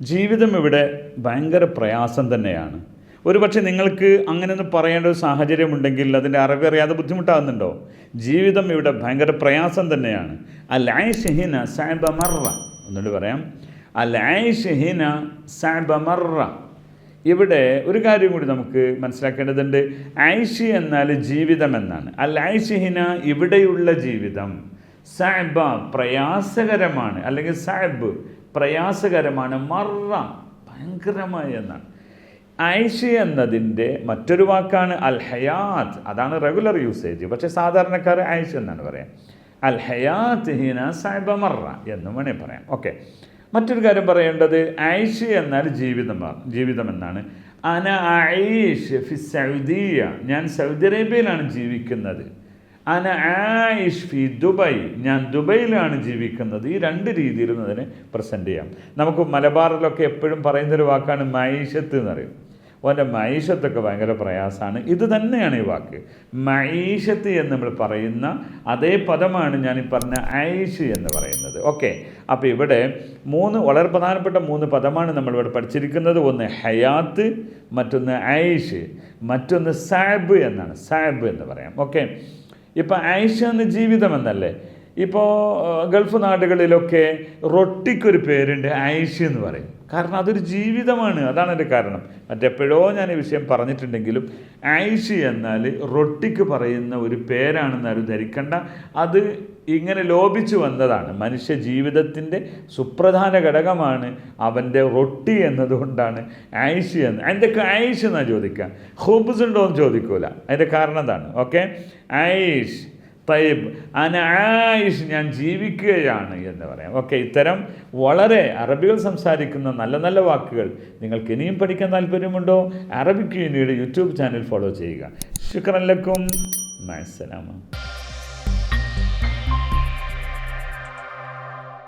ജീവിതം ഇവിടെ ഭയങ്കര പ്രയാസം തന്നെയാണ്. ഒരുപക്ഷെ നിങ്ങൾക്ക് അങ്ങനെ ഒന്ന് പറയേണ്ട ഒരു സാഹചര്യമുണ്ടെങ്കിൽ അതിന്റെ അറിവറിയാതെ ബുദ്ധിമുട്ടാകുന്നുണ്ടോ? ജീവിതം ഇവിടെ ഭയങ്കര പ്രയാസം തന്നെയാണ്. അൽ ഐഷഹിന സാബ മറ. എന്നിട്ട് പറയാം. അൽ ഐഷഹിന സാബ മറ. ഇവിടെ ഒരു കാര്യം കൂടി നമുക്ക് മനസ്സിലാക്കേണ്ടതുണ്ട്. ഐഷി എന്നാൽ ജീവിതം എന്നാണ്. അൽ ഐഷിഹിന ഇവിടെയുള്ള ജീവിതം സാബ പ്രയാസകരമാണ്. അല്ലെങ്കിൽ സാബ് പ്രയാസകരമാണ്. മറ ഭയങ്കരമായി എന്നാണ് ഐഷി എന്നതിന്റെ മറ്റൊരു വാക്കാണ് അൽ ഹയാത്ത് അതാണ് റെഗുലർ യൂസേജ്. പക്ഷേ സാധാരണക്കാർ ഐഷ് എന്നാണ് പറയാം. അൽ ഹയാത്ത് ഹീന സാഹിബ മറ എന്നും വേണേൽ പറയാം. ഓക്കെ. മറ്റൊരു കാര്യം പറയേണ്ടത് ഐഷ് എന്നാൽ ജീവിതം ജീവിതം എന്നാണ് അന ഐഷ് ഫി സൗദിയ. ഞാൻ സൗദി അറേബ്യയിലാണ് ജീവിക്കുന്നത്. അന ആയിഷ് ഫി ദുബൈ. ഞാൻ ദുബൈയിലാണ് ജീവിക്കുന്നത്. ഈ രണ്ട് രീതിയിലും അതിനെ പ്രസന്റ് ചെയ്യാം. നമുക്ക് മലബാറിലൊക്കെ എപ്പോഴും പറയുന്നൊരു വാക്കാണ് മൈഷത്ത് എന്ന് പറയും. ഓന്റെ മൈഷത്തൊക്കെ ഭയങ്കര പ്രയാസമാണ്. ഇത് തന്നെയാണ് ഈ വാക്ക്. മൈഷത്ത് എന്ന് നമ്മൾ പറയുന്ന അതേ പദമാണ് ഞാൻ ഈ പറഞ്ഞ ഐഷ് എന്ന് പറയുന്നത്. ഓക്കെ. അപ്പോൾ ഇവിടെ മൂന്ന് വളരെ പ്രധാനപ്പെട്ട മൂന്ന് പദമാണ് നമ്മളിവിടെ പഠിച്ചിരിക്കുന്നത്. ഒന്ന് ഹയാത്ത് മറ്റൊന്ന് ഐഷ് മറ്റൊന്ന് സാബ് എന്നാണ്. സാബ് എന്ന് പറയാം. ഓക്കെ. ഇപ്പോൾ ഐഷ ജീവിതം എന്നല്ലേ? ഇപ്പോൾ ഗൾഫ് നാടുകളിലൊക്കെ റൊട്ടിക്കൊരു പേരുണ്ട് ഐഷ് എന്ന് പറയും. കാരണം അതൊരു ജീവിതമാണ് അതാണ് എന്റെ കാരണം. മറ്റെപ്പോഴോ ഞാൻ ഈ വിഷയം പറഞ്ഞിട്ടുണ്ടെങ്കിലും ഐഷ് എന്നാൽ റൊട്ടിക്ക് പറയുന്ന ഒരു പേരാണെന്ന് ആരും ധരിക്കണ്ട. അത് ഇങ്ങനെ ലോപിച്ചു വന്നതാണ്. മനുഷ്യ ജീവിതത്തിന്റെ സുപ്രധാന ഘടകമാണ് അവന്റെ റൊട്ടി എന്നതുകൊണ്ടാണ് ഐഷ് എന്ന്. അതിന്റെ ഐഷ് എന്നാണ് ചോദിക്കുക? ഹോബ്സ് ഉണ്ടോ എന്ന് ചോദിക്കൂല. അതിന്റെ കാരണം എന്താണ്? ഓക്കെ? ഐഷ് തയ്യബ് അനായിഷ് ഞാൻ ജീവിക്കുകയാണ് എന്ന് പറയാം. ഓക്കെ ഇത്തരം വളരെ അറബികൾ സംസാരിക്കുന്ന നല്ല നല്ല വാക്കുകൾ നിങ്ങൾക്ക് ഇനിയും പഠിക്കാൻ താല്പര്യമുണ്ടോ? അറബിക് യൂണിയുടെ യൂട്യൂബ് ചാനൽ ഫോളോ ചെയ്യുക. ശുക്രൻ ലക്കും. മഅസ്സലാമ